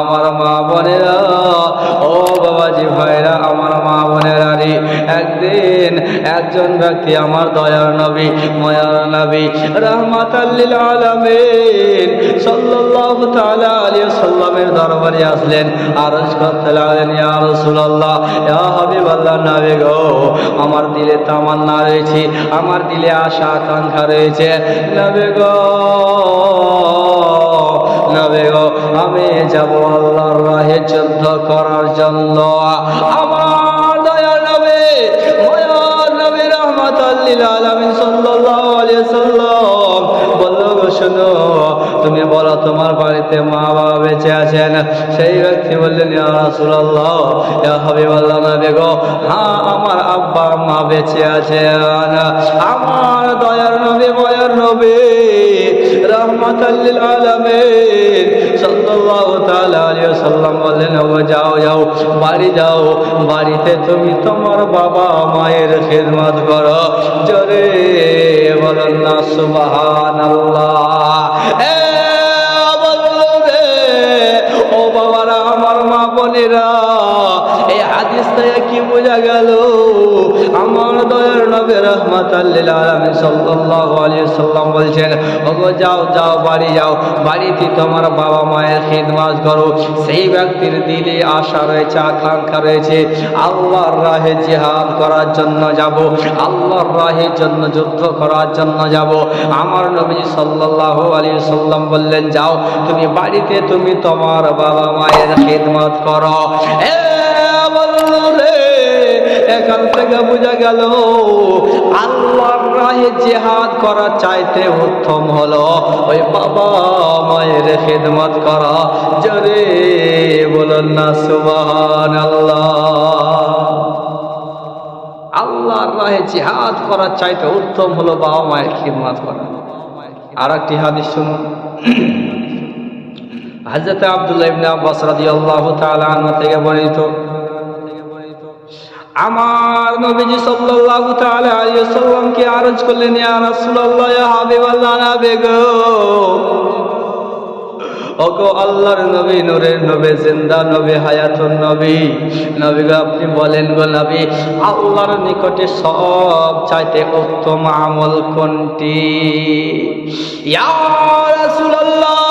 আমার আমার মা বোনেরা, ও বাবাজি ভাইরা, আমার মা বোনেরা রে, একদিন একজন ব্যক্তি আমার দয়ার নবী, ময়ার নবী রহমাত আল্লিল আলামিন সাল্লামের দরবারে আসলেন, আরজ করতে লাগলেন ইয়া হাবিবাল্লাহ, নবী গো, আমার দিলে তামান্না রয়েছে, আমার দিলে আশা আকাঙ্ক্ষা রয়েছে, নবী গো। যাব আল্লাহর রাহে যুদ্ধ করার জন্য। আমার দয়া নবী ময়ার নবী সাল্লাম বলল তুমি বলো তোমার বাড়িতে মা বাবা বেঁচে আছেন? সেই ব্যক্তি বললেন গো হ্যাঁ আমার আব্বা মা বেঁচে আছেন। আমার দয়ার নবী, ময়ার নবী রহমাতাল্লিল আলামিন ওয়াসাল্লাম বললেন, ও যাও যাও, বাড়ি যাও। বাড়িতে তুমি তোমার বাবা মায়ের খেদমত করো। জরে বলেন না, সুবহানাল্লাহ। এ বোনেরা, এই হাদিস কি বোঝা গেল? আমার দয়ার নবী আলাইহি সাল্লাম বলছেন, ওগো যাও যাও, বাড়ি যাও। বাড়িতে তোমার বাবা মায়ের খিদমত করো। সেই ব্যক্তির দিলে আশা রয়েছে, আকাঙ্ক্ষা রয়েছে। আল্লাহর রাহে জিহাদ করার জন্য যাব। আল্লাহর রাহের জন্য যুদ্ধ করার জন্য যাব। আমার নবী সাল্লাল্লাহু আলাইহি সাল্লাম বললেন, যাও, তুমি বাড়িতে, তুমি তোমার বাবা মায়ের খিদমত করো। এখান থেকে বোঝা গেল আল্লাহর রাহে জেহাদ করা চাইতে উত্তম হলো। ওই বাবা মায়ের খেদমত করা। জোরে বলুন না সুবাহান আল্লাহ আল্লাহর রাহে জেহাদ করা চাইতে উত্তম হলো বাবা মায়ের খিদমত করা। আর একটি হাদিস শুনুন। হাজরত আব্দুল্লাহ ইবনে আব্বাস রাদিয়াল্লাহু তাআলা আনহু থেকে বর্ণিত, আমার নবীজি সাল্লাল্লাহু তাআলা আলাইহি সাল্লামকে আরজ করলেন, ইয়া রাসূলুল্লাহ, ইয়া হাবিবাল্লাহ নবী গো। ওগো আল্লাহর নবী, নূরের নবী, জিন্দা নবী, হায়াতুন নবী। নবী গো, আপনি বলেন গো নবী, আল্লাহর নিকটে সব চাইতে উত্তম আমল কোনটি? ইয়া রাসূলুল্লাহ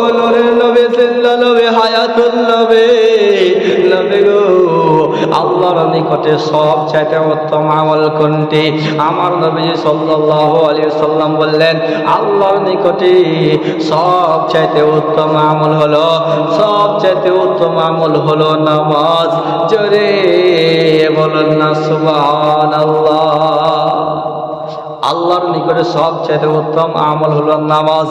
ওগো নূরের নবী জিন্দা নবী হায়াতুন নবী। নবী গো, আল্লাহর নিকটে সব চাইতে উত্তম আমল কোনটি? আমার নবী সাল্লাল্লাহু আলাইহি সাল্লাম বললেন, আল্লাহর নিকটে সব চাইতে উত্তম আমল হলো সব চাইতে উত্তম আমল হলো নামাজ। জোরে বলুন না সুবহানাল্লাহ। আল্লাহর নিকটে সব চাইতে উত্তম আমল হলো নামাজ।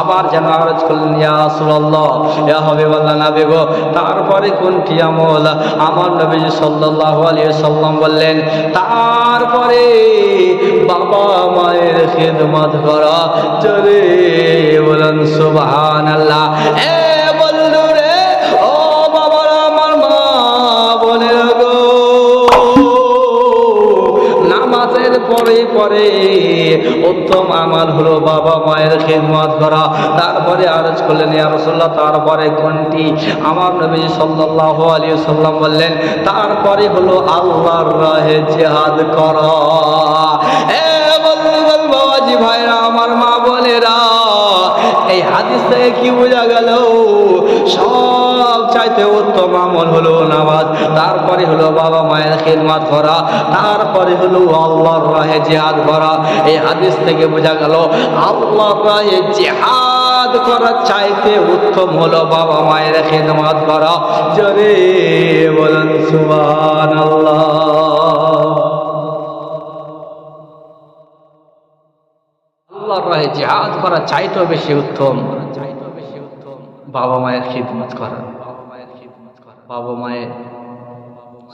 আবার যেন আরজ করলেন, ইয়া রাসূলুল্লাহ, ইয়া হাবিবাল্লাহ, নবী গো, তারপরে কোনটি আমল? আমার নবীজি সাল্লাল্লাহু আলাইহি সাল্লাম বললেন, তারপরে বাবা মায়ের খিদমত করা জোরে বলেন সুবহানাল্লাহ। এ পরে পরে উত্তম আমাল হলো বাবা মায়ের খেদমত করা। তারপরে আরজ করলেন, ইয়া রাসূলুল্লাহ, তারপরে কোনটি? আমার নবী সাল্লাল্লাহু আলাইহি সাল্লাম বললেন, তারপরে হলো আল্লাহর রাহে জিহাদ করা। বাবাজি ভাইরা, আমার মা বোনেরা, এই হাদিস থেকে কি বোঝা গেল? সব চাইতে উত্তম আমল হলো নামাজ। তারপরে হলো বাবা মায়ের খেদমাত করা। তারপরে হলো আল্লাহর রাহে জিহাদ করা। এই হাদিস থেকে বোঝা গেল, আল্লাহর রাহে জিহাদ করা চাইতে উত্তম হলো বাবা মায়ের খেদমাত করা। জরে সুবহানাল্লাহ। আল্লাহর রাহে জিহাদ করা চাইতেও বেশি উত্তম। বাবা মায়ের খিদমত করা। বাবা মায়ের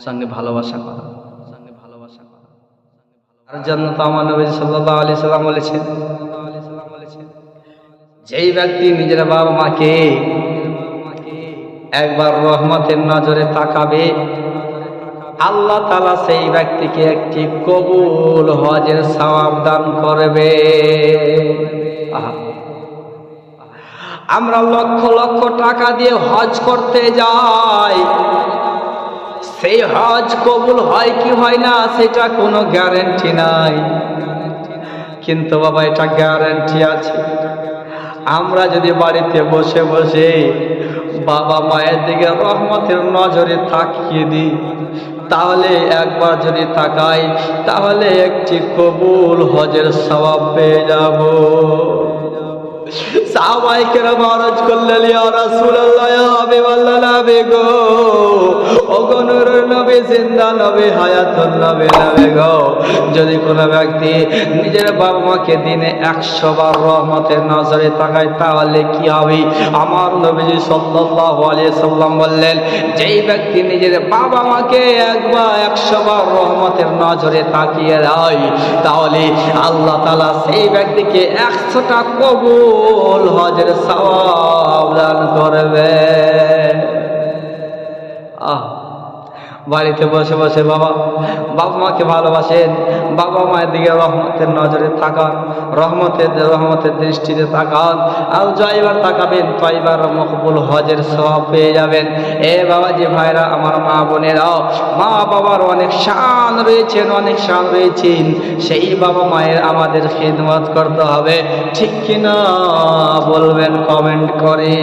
সঙ্গে ভালোবাসা করা। সঙ্গে ভালোবাসা করা তার জন্য তো আমার নবী সাল্লাল্লাহু আলাইহি সাল্লাম বলেছেন যেই ব্যক্তি নিজের বাবা মাকে একবার রহমতের নজরে তাকাবে আল্লাহ তালা সেই ব্যক্তিকে একটি কবুল হজের সওয়াব দান করবে। আহা, আমরা লক্ষ লক্ষ টাকা দিয়ে হজ করতে যাই। সেই হজ কবুল হয় কি হয় না, সেটা কোনো গ্যারেন্টি নাই। কিন্তু বাবা, এটা গ্যারেন্টি আছে। আমরা যদি বাড়িতে বসে বসে বাবা মায়ের দিকে রহমতের নজরে তাকিয়ে দিই, তাহলে একবার যদি তাকাই, তাহলে একটি কবুল হজের সবাব পেয়ে যাব। সাহাবাইকে মহারাজ করলেন ইয়া রাসূলুল্লাহ ইয়া হাবিবাল্লাহ গো। নবী গো। যদি কোনো ব্যক্তি নিজের বাবা মাকে দিনে একশো বার রহমতের নজরে তাকায়, তাহলে কি হবে? আমার নবীজি সাল্লাল্লাহু সাল্লাম বললেন, যেই ব্যক্তি নিজের বাবা মাকে একবার একশো বার রহমতের নজরে তাকিয়ে দেয়, তাহলে আল্লাহ তাআলা সেই ব্যক্তিকে একশোটা কবুল হজের সওয়াব দান করবে আহ। বাড়িতে বসে বসে বাবা বাবা মাকে ভালোবাসেন। বাবা মায়ের দিকে রহমতের নজরে তাকান, রহমতের রহমতের দৃষ্টিতে তাকান। আর জয়বার তাকাবেন তয়বার মকবুল হজের সব পেয়ে যাবেন। এ বাবা যে ভাইরা, আমার মা বোনেরাও মা বাবার অনেক শান রয়েছেন, অনেক শান রয়েছেন। সেই বাবা মায়ের আমাদের খেদমত করতে হবে। ঠিক কিনা বলবেন কমেন্ট করে।